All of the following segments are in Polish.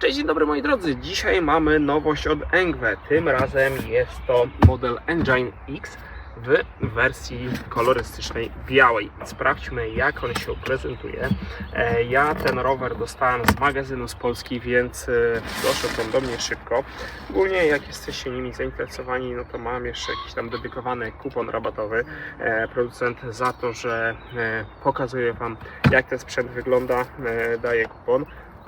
Cześć, dzień dobry moi drodzy. Dzisiaj mamy nowość od Engwe. Tym razem jest to model Engine X w wersji kolorystycznej białej. Sprawdźmy jak on się prezentuje. E, Ja ten rower dostałem z magazynu z Polski, więc e, doszedł on do mnie szybko. Ogólnie jak jesteście nimi zainteresowani, no to mam jeszcze jakiś tam dedykowany kupon rabatowy. E, Producent za to, że e, pokazuje Wam jak ten sprzęt wygląda, e, daje kupon.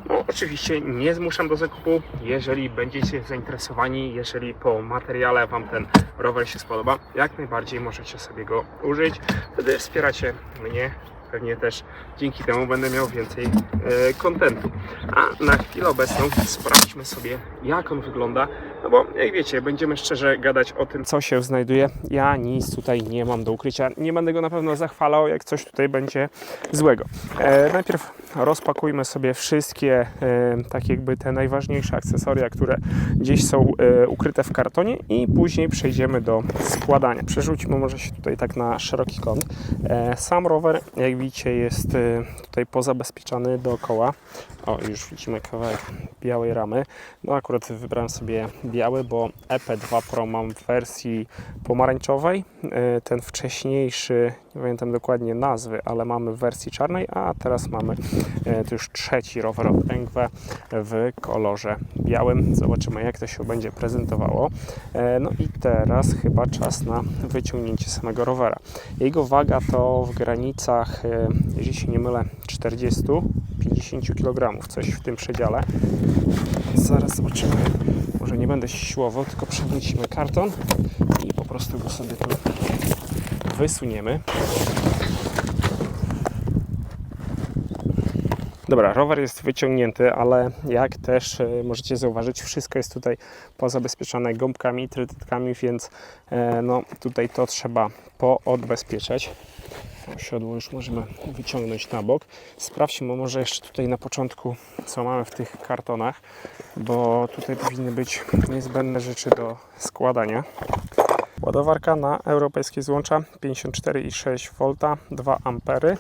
No, oczywiście nie zmuszam do zakupu. Jeżeli będziecie zainteresowani, jeżeli po materiale Wam ten rower się spodoba, jak najbardziej możecie sobie go użyć. Wtedy wspieracie mnie. Pewnie też dzięki temu będę miał więcej e, kontentu. A na chwilę obecną sprawdźmy sobie, jak on wygląda. No bo jak wiecie, będziemy szczerze gadać o tym, co się znajduje. Ja nic tutaj nie mam do ukrycia. Nie będę go na pewno zachwalał, jak coś tutaj będzie złego. E, najpierw rozpakujmy sobie wszystkie e, tak jakby te najważniejsze akcesoria, które gdzieś są e, ukryte w kartonie i później przejdziemy do składania. Przerzućmy może się tutaj tak na szeroki kąt. E, sam rower, jak widzicie, jest e, tutaj pozabezpieczony dookoła. O, już widzimy kawałek białej ramy. No akurat wybrałem sobie biały, bo EP2 Pro mam w wersji pomarańczowej. E, Ten wcześniejszy, nie pamiętam dokładnie nazwy, ale mamy w wersji czarnej, a teraz mamy e, to już trzeci rower od Engwe w kolorze białym. Zobaczymy jak to się będzie prezentowało. E, No i teraz chyba czas na wyciągnięcie samego rowera. Jego waga to w granicach, jeżeli się nie mylę, 40-50 kg, coś w tym przedziale. Zaraz zobaczymy. Może nie będę siłował, tylko przewrócimy karton i po prostu go sobie tu wysuniemy. Dobra, rower jest wyciągnięty, ale jak też e, możecie zauważyć, wszystko jest tutaj pozabezpieczone gąbkami, trytytkami, więc e, no, tutaj to trzeba poodbezpieczać. Siodło już możemy wyciągnąć na bok. Sprawdźmy może jeszcze tutaj na początku, co mamy w tych kartonach, bo tutaj powinny być niezbędne rzeczy do składania. Ładowarka na europejskie złącza 54,6 V, 2 ampery.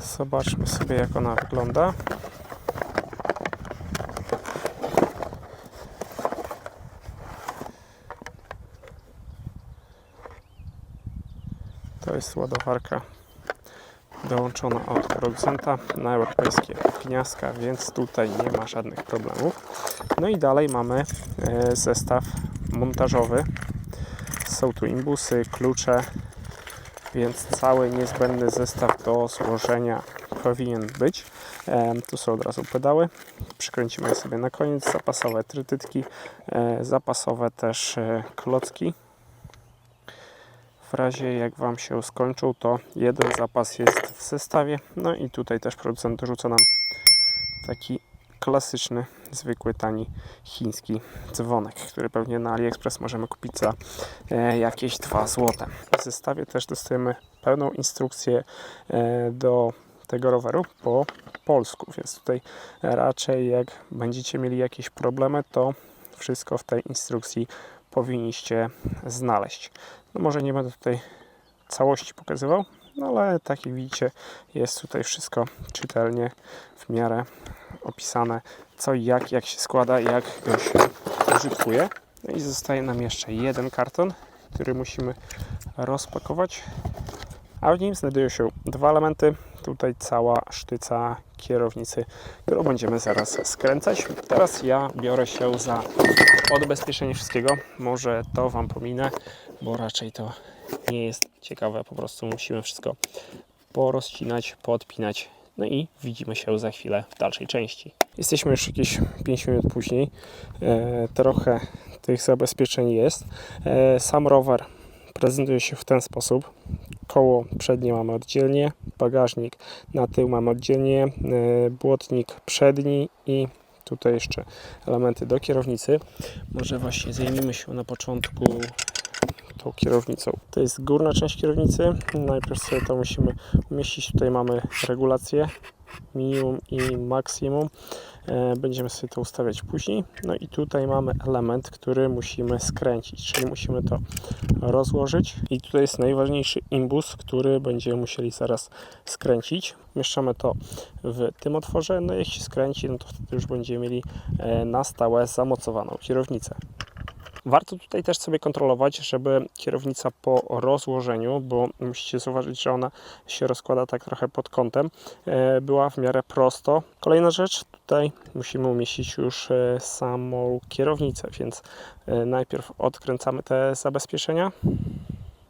Zobaczmy sobie jak ona wygląda. To jest ładowarka dołączona od producenta na europejskie gniazdka, więc tutaj nie ma żadnych problemów. No i dalej mamy e, zestaw montażowy. Są tu imbusy, klucze, więc cały niezbędny zestaw do złożenia powinien być. Tu są od razu pedały. Przykręcimy sobie na koniec. Zapasowe trytytki, e, zapasowe też e, klocki. W razie jak Wam się skończą, to jeden zapas jest w zestawie. No i tutaj też producent dorzuca nam taki klasyczny, zwykły, tani chiński dzwonek, który pewnie na AliExpress możemy kupić za e, jakieś 2 zł. W zestawie też dostajemy pełną instrukcję e, do tego roweru po polsku, więc tutaj raczej jak będziecie mieli jakieś problemy, to wszystko w tej instrukcji powinniście znaleźć. No może nie będę tutaj całości pokazywał, no ale tak jak widzicie jest tutaj wszystko czytelnie w miarę opisane co i jak, jak się składa, jak go się użytkuje. No i zostaje nam jeszcze jeden karton, który musimy rozpakować. A w nim znajdują się dwa elementy. Tutaj cała sztyca kierownicy, którą będziemy zaraz skręcać. Teraz ja biorę się za odbezpieczenie wszystkiego. Może to Wam pominę, bo raczej to nie jest ciekawe. Po prostu musimy wszystko porozcinać, podpinać. No i widzimy się za chwilę w dalszej części. Jesteśmy już jakieś 5 minut później. E, trochę tych zabezpieczeń jest. E, sam rower prezentuje się w ten sposób. Koło przednie mamy oddzielnie, bagażnik na tył mamy oddzielnie, e, błotnik przedni i tutaj jeszcze elementy do kierownicy. Może właśnie zajmijmy się na początku tą kierownicą. To jest górna część kierownicy. Najpierw sobie to musimy umieścić. Tutaj mamy regulację minimum i maksimum. E, Będziemy sobie to ustawiać później. No i tutaj mamy element, który musimy skręcić, czyli musimy to rozłożyć. I tutaj jest najważniejszy imbus, który będziemy musieli zaraz skręcić. Mieszczamy to w tym otworze, no jeśli skręci, no to wtedy już będziemy mieli e, na stałe zamocowaną kierownicę. Warto tutaj też sobie kontrolować, żeby kierownica po rozłożeniu, bo musicie zauważyć, że ona się rozkłada tak trochę pod kątem, e, była w miarę prosto. Kolejna rzecz, tutaj musimy umieścić już e, samą kierownicę, więc e, najpierw odkręcamy te zabezpieczenia.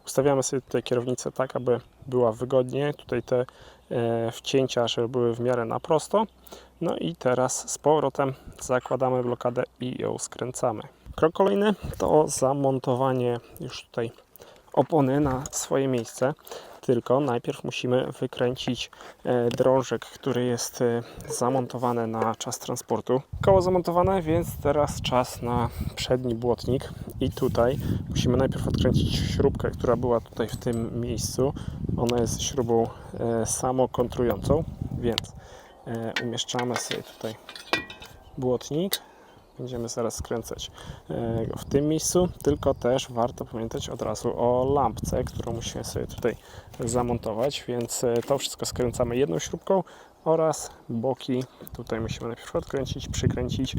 Ustawiamy sobie tutaj kierownicę tak, aby była wygodnie. Tutaj te wcięcia, żeby były w miarę na prosto. No i teraz z powrotem zakładamy blokadę i ją skręcamy. Krok kolejny to zamontowanie już tutaj opony na swoje miejsce. Tylko najpierw musimy wykręcić e, drążek, który jest e, zamontowany na czas transportu. Koło zamontowane, więc teraz czas na przedni błotnik. I tutaj musimy najpierw odkręcić śrubkę, która była tutaj w tym miejscu. Ona jest śrubą e, samokontrującą, więc umieszczamy sobie tutaj błotnik. Będziemy zaraz skręcać e, w tym miejscu, tylko też warto pamiętać od razu o lampce, którą musimy sobie tutaj zamontować, więc e, to wszystko skręcamy jedną śrubką oraz boki tutaj musimy najpierw odkręcić, przykręcić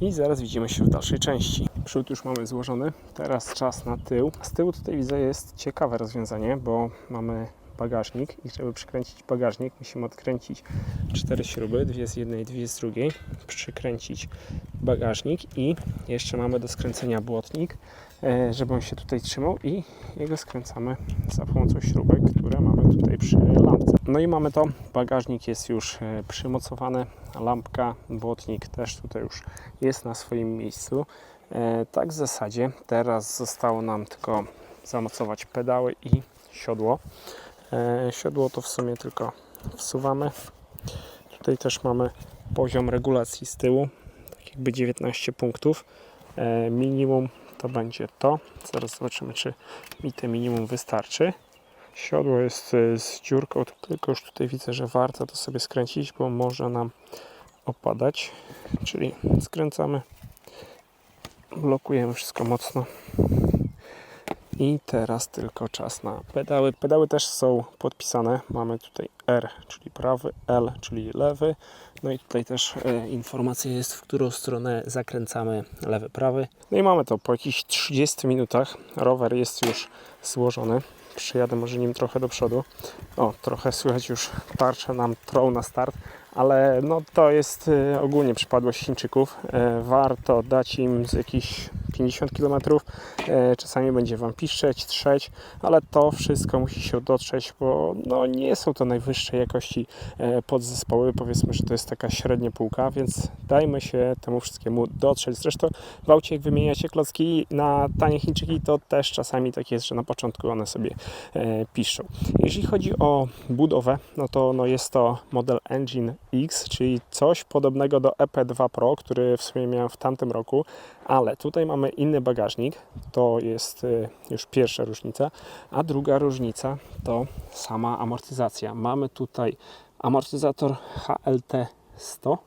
i zaraz widzimy się w dalszej części. Przód już mamy złożony, teraz czas na tył. Z tyłu tutaj widzę jest ciekawe rozwiązanie, bo mamy bagażnik i żeby przykręcić bagażnik musimy odkręcić cztery śruby, dwie z jednej, dwie z drugiej, przykręcić bagażnik i jeszcze mamy do skręcenia błotnik, e, żeby on się tutaj trzymał i jego skręcamy za pomocą śrubek, które mamy tutaj przy lampce. No i mamy to, bagażnik jest już e, przymocowany, lampka, błotnik też tutaj już jest na swoim miejscu. E, Tak w zasadzie teraz zostało nam tylko zamocować pedały i siodło. E, Siodło to w sumie tylko wsuwamy. Tutaj też mamy poziom regulacji z tyłu, tak jakby 19 punktów. E, Minimum to będzie to. Zaraz zobaczymy, czy mi te minimum wystarczy. Siodło jest e, z dziurką, tylko już tutaj widzę, że warto to sobie skręcić, bo może nam opadać. Czyli skręcamy, blokujemy wszystko mocno. I teraz tylko czas na pedały. Pedały też są podpisane. Mamy tutaj R, czyli prawy, L, czyli lewy. No i tutaj też e, informacja jest, w którą stronę zakręcamy lewy, prawy. No i mamy to po jakichś 30 minutach. Rower jest już złożony. Przyjadę może nim trochę do przodu. O, trochę słychać już tarczę nam trą na start, ale no to jest e, ogólnie przypadłość Chińczyków. E, warto dać im z jakichś 50 km. E, czasami będzie Wam piszczeć, trzeć, ale to wszystko musi się dotrzeć, bo no, nie są to najwyższej jakości podzespoły. Powiedzmy, że to jest taka średnia półka, więc dajmy się temu wszystkiemu dotrzeć. Zresztą w aucie, jak wymieniacie klocki na tanie Chińczyki, to też czasami tak jest, że na początku one sobie piszczą. Jeżeli chodzi o budowę, no to no jest to model Engine X, czyli coś podobnego do EP2 Pro, który w sumie miałem w tamtym roku, ale tutaj mamy inny bagażnik, to jest y, już pierwsza różnica, a druga różnica to sama amortyzacja. Mamy tutaj amortyzator HLT 100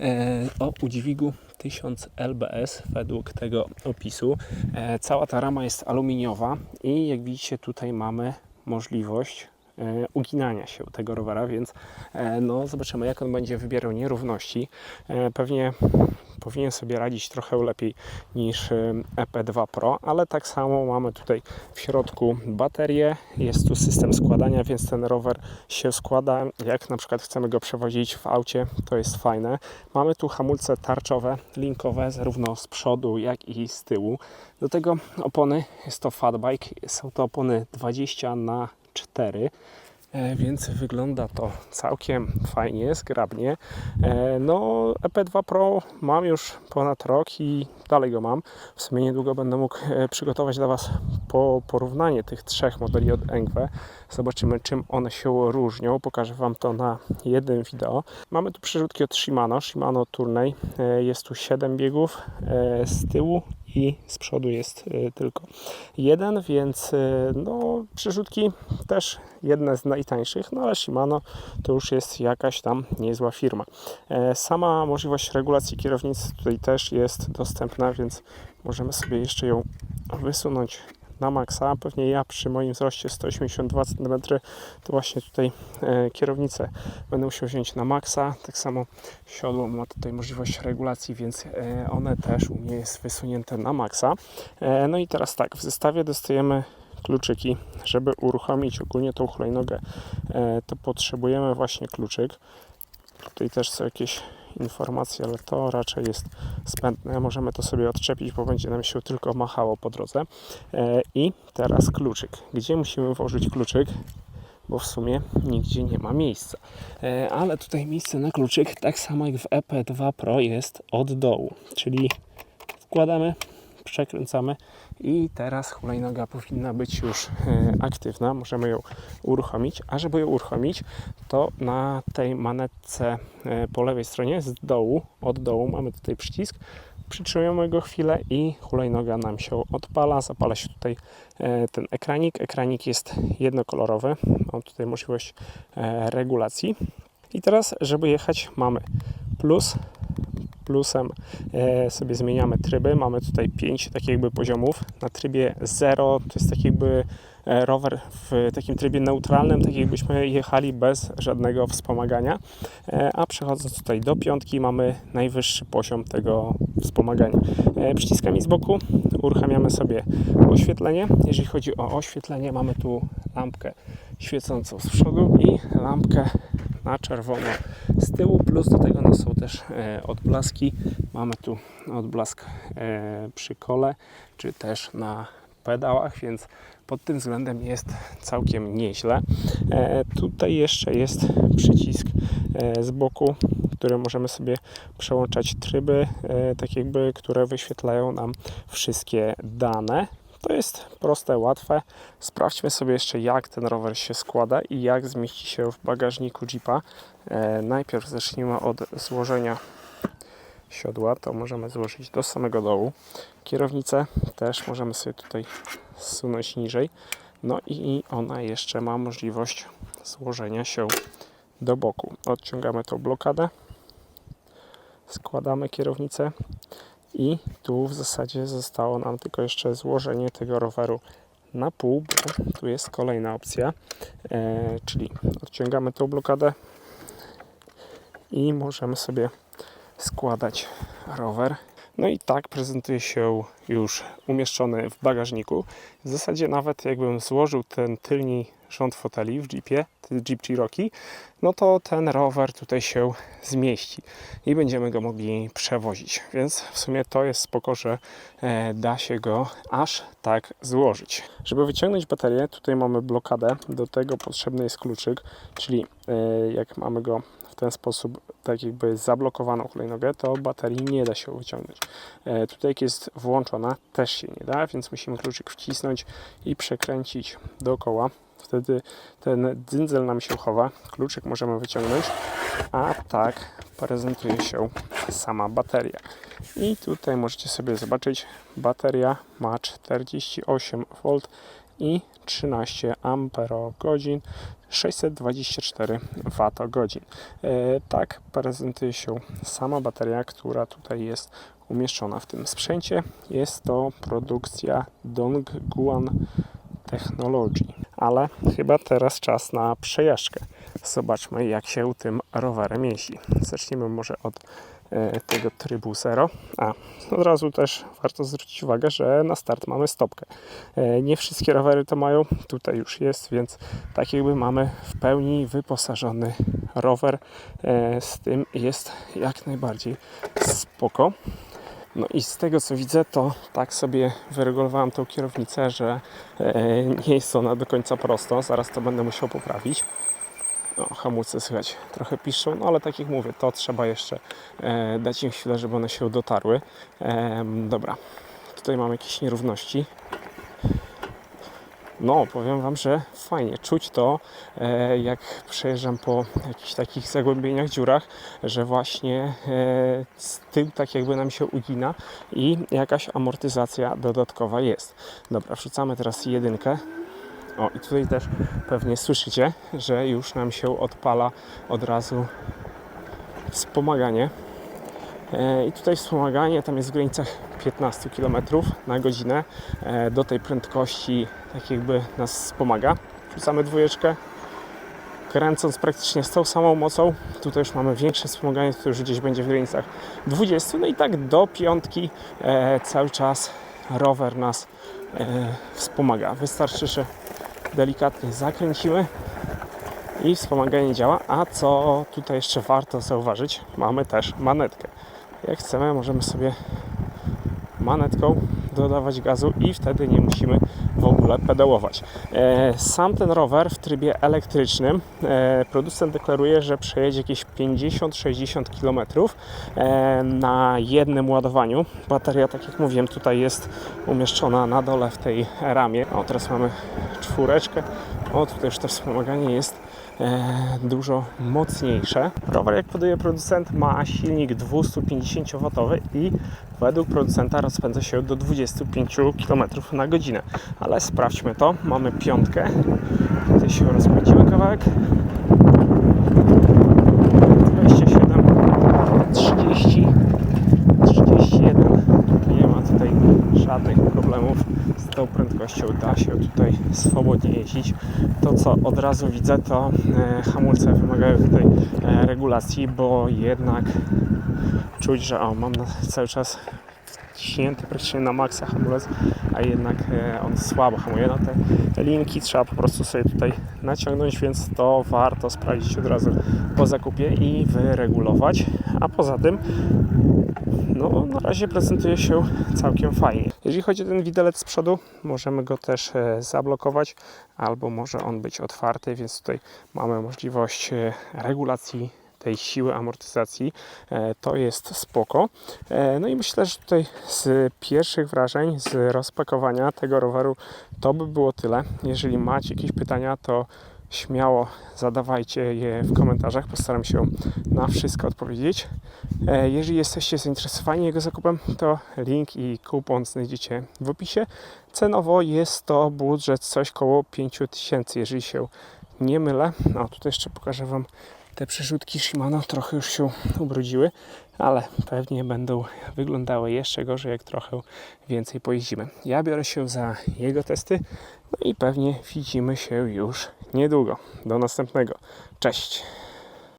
e, o udźwigu 1000 lbs według tego opisu. E, Cała ta rama jest aluminiowa i jak widzicie tutaj mamy możliwość uginania się tego rowera, więc e, no zobaczymy jak on będzie wybierał nierówności. E, Pewnie powinien sobie radzić trochę lepiej niż e, EP2 Pro, ale tak samo mamy tutaj w środku baterię, jest tu system składania, więc ten rower się składa, jak na przykład chcemy go przewozić w aucie, to jest fajne. Mamy tu hamulce tarczowe, linkowe, zarówno z przodu, jak i z tyłu. Do tego opony, jest to fatbike, są to opony 20 na 4 E, więc wygląda to całkiem fajnie, zgrabnie. E, No, EP2 Pro mam już ponad rok i dalej go mam. W sumie niedługo będę mógł e, przygotować dla Was po porównanie tych trzech modeli od Engwe. Zobaczymy, czym one się różnią. Pokażę Wam to na jednym wideo. Mamy tu przerzutki od Shimano, Shimano Tourney. E, Jest tu 7 biegów z tyłu i z przodu jest y, tylko jeden, więc y, no, przyrzutki też jedne z najtańszych, no ale Shimano to już jest jakaś tam niezła firma. E, Sama możliwość regulacji kierownicy tutaj też jest dostępna, więc możemy sobie jeszcze ją wysunąć na maksa. Pewnie ja przy moim wzroście 182 cm to właśnie tutaj e, kierownicę będę musiał wziąć na maksa. Tak samo siodło ma tutaj możliwość regulacji, więc e, one też u mnie jest wysunięte na maksa. E, no i teraz tak, w zestawie dostajemy kluczyki, żeby uruchomić ogólnie tą hulajnogę, to potrzebujemy właśnie kluczyk. Tutaj też są jakieś informacje, ale to raczej jest zbędne. Możemy to sobie odczepić, bo będzie nam się tylko machało po drodze. E, I teraz kluczyk. Gdzie musimy włożyć kluczyk? Bo w sumie nigdzie nie ma miejsca. E, Ale tutaj miejsce na kluczyk, tak samo jak w EP2 Pro, jest od dołu. Czyli wkładamy, przekręcamy i teraz hulajnoga powinna być już e, aktywna. Możemy ją uruchomić, a żeby ją uruchomić, to na tej manetce e, po lewej stronie z dołu, od dołu mamy tutaj przycisk. Przytrzymujemy go chwilę i hulajnoga nam się odpala. Zapala się tutaj e, ten ekranik. Ekranik jest jednokolorowy. Mam tutaj możliwość regulacji. I teraz, żeby jechać, mamy plus, plusem e, sobie zmieniamy tryby. Mamy tutaj 5 takich jakby poziomów. Na trybie 0 to jest taki jakby e, rower w takim trybie neutralnym, tak jakbyśmy jechali bez żadnego wspomagania. E, A przechodząc tutaj do piątki mamy najwyższy poziom tego wspomagania. Przyciskami z boku uruchamiamy sobie oświetlenie. Jeżeli chodzi o oświetlenie, mamy tu lampkę świecącą z przodu i lampkę na czerwono z tyłu, plus do tego no, są też e, odblaski. Mamy tu odblask e, przy kole, czy też na pedałach, więc pod tym względem jest całkiem nieźle. E, tutaj jeszcze jest przycisk z boku, który możemy sobie przełączać tryby, tak jakby, które wyświetlają nam wszystkie dane. To jest proste, łatwe. Sprawdźmy sobie jeszcze, jak ten rower się składa i jak zmieści się w bagażniku Jeepa. E, najpierw zacznijmy od złożenia siodła. To możemy złożyć do samego dołu. Kierownicę też możemy sobie tutaj zsunąć niżej. No i ona jeszcze ma możliwość złożenia się do boku. Odciągamy tą blokadę, składamy kierownicę i tu w zasadzie zostało nam tylko jeszcze złożenie tego roweru na pół, bo tu jest kolejna opcja, e, czyli odciągamy tą blokadę i możemy sobie składać rower. No i tak prezentuje się już umieszczony w bagażniku. W zasadzie nawet jakbym złożył ten tylni rząd foteli w Jeepie, Jeep Cherokee, no to ten rower tutaj się zmieści i będziemy go mogli przewozić. Więc w sumie to jest spoko, że e, da się go aż tak złożyć. Żeby wyciągnąć baterię, tutaj mamy blokadę, do tego potrzebny jest kluczyk, czyli e, jak mamy go ten sposób tak jakby zablokowaną hulajnogę, to baterii nie da się wyciągnąć. E, tutaj jak jest włączona, też się nie da, więc musimy kluczyk wcisnąć i przekręcić dookoła. Wtedy ten dzyndzel nam się chowa, kluczyk możemy wyciągnąć, a tak prezentuje się sama bateria. I tutaj możecie sobie zobaczyć, bateria ma 48 V i 13 amperogodzin, 624 Wh. E, tak prezentuje się sama bateria, która tutaj jest umieszczona w tym sprzęcie. Jest to produkcja Dongguan Technology. Ale chyba teraz czas na przejażdżkę. Zobaczmy, jak się tym rowerem jeździ. Zacznijmy może od tego trybu 0. A od razu też warto zwrócić uwagę, że na start mamy stopkę. E, nie wszystkie rowery to mają, tutaj już jest, więc tak jakby mamy w pełni wyposażony rower. E, z tym jest jak najbardziej spoko. No i z tego co widzę, to tak sobie wyregulowałem tą kierownicę, że e, nie jest ona do końca prosto. Zaraz to będę musiał poprawić. No, hamulce słychać trochę piszczą, no ale tak jak mówię, to trzeba jeszcze e, dać im chwilę, żeby one się dotarły. E, dobra, tutaj mam jakieś nierówności. No, powiem Wam, że fajnie. Czuć to, e, jak przejeżdżam po jakichś takich zagłębieniach, dziurach, że właśnie e, z tym tak jakby nam się ugina i jakaś amortyzacja dodatkowa jest. Dobra, wrzucamy teraz jedynkę. O, i tutaj też pewnie słyszycie, że już nam się odpala od razu wspomaganie. E, I tutaj wspomaganie tam jest w granicach 15 km na godzinę. E, Do tej prędkości tak jakby nas wspomaga. Wrzucamy dwójeczkę, kręcąc praktycznie z tą samą mocą. Tutaj już mamy większe wspomaganie, to już gdzieś będzie w granicach 20. No i tak do piątki e, cały czas rower nas wspomaga. Wystarczy, że delikatnie zakręcimy i wspomaganie działa. A co tutaj jeszcze warto zauważyć, mamy też manetkę. Jak chcemy, możemy sobie manetką dodawać gazu i wtedy nie musimy w ogóle pedałować. E, Sam ten rower w trybie elektrycznym e, producent deklaruje, że przejedzie jakieś 50-60 km e, na jednym ładowaniu. Bateria, tak jak mówiłem, tutaj jest umieszczona na dole w tej ramie. O, teraz mamy czwóreczkę. O, tutaj już to wspomaganie jest dużo mocniejsze. Rower, jak podaje producent, ma silnik 250W i według producenta rozpędza się do 25 km na godzinę. Ale sprawdźmy to. Mamy piątkę. Tutaj się rozpędzimy kawałek. 27, 30, 31. Nie ma tutaj żadnych problemów z tą prędkością. Da się tutaj swobodnie jeździć. To co od razu widzę to e, hamulce wymagają tutaj e, regulacji, bo jednak czuć, że o, mam cały czas wciśnięty praktycznie na maksa hamulec, a jednak e, on słabo hamuje. No te linki trzeba po prostu sobie tutaj naciągnąć, więc to warto sprawdzić od razu po zakupie i wyregulować. A poza tym no, na razie prezentuje się całkiem fajnie. Jeżeli chodzi o ten widelec z przodu, możemy go też e, zablokować, albo może on być otwarty, więc tutaj mamy możliwość e, regulacji tej siły amortyzacji. E, To jest spoko. E, No i myślę, że tutaj z pierwszych wrażeń, z rozpakowania tego roweru, to by było tyle. Jeżeli macie jakieś pytania, to śmiało zadawajcie je w komentarzach. Postaram się na wszystko odpowiedzieć. E, Jeżeli jesteście zainteresowani jego zakupem, to link i kupon znajdziecie w opisie. Cenowo jest to budżet coś koło 5000, jeżeli się nie mylę. No tutaj jeszcze pokażę Wam te przerzutki Shimano trochę już się ubrudziły, ale pewnie będą wyglądały jeszcze gorzej, jak trochę więcej pojeździmy. Ja biorę się za jego testy, no i pewnie widzimy się już niedługo. Do następnego. Cześć!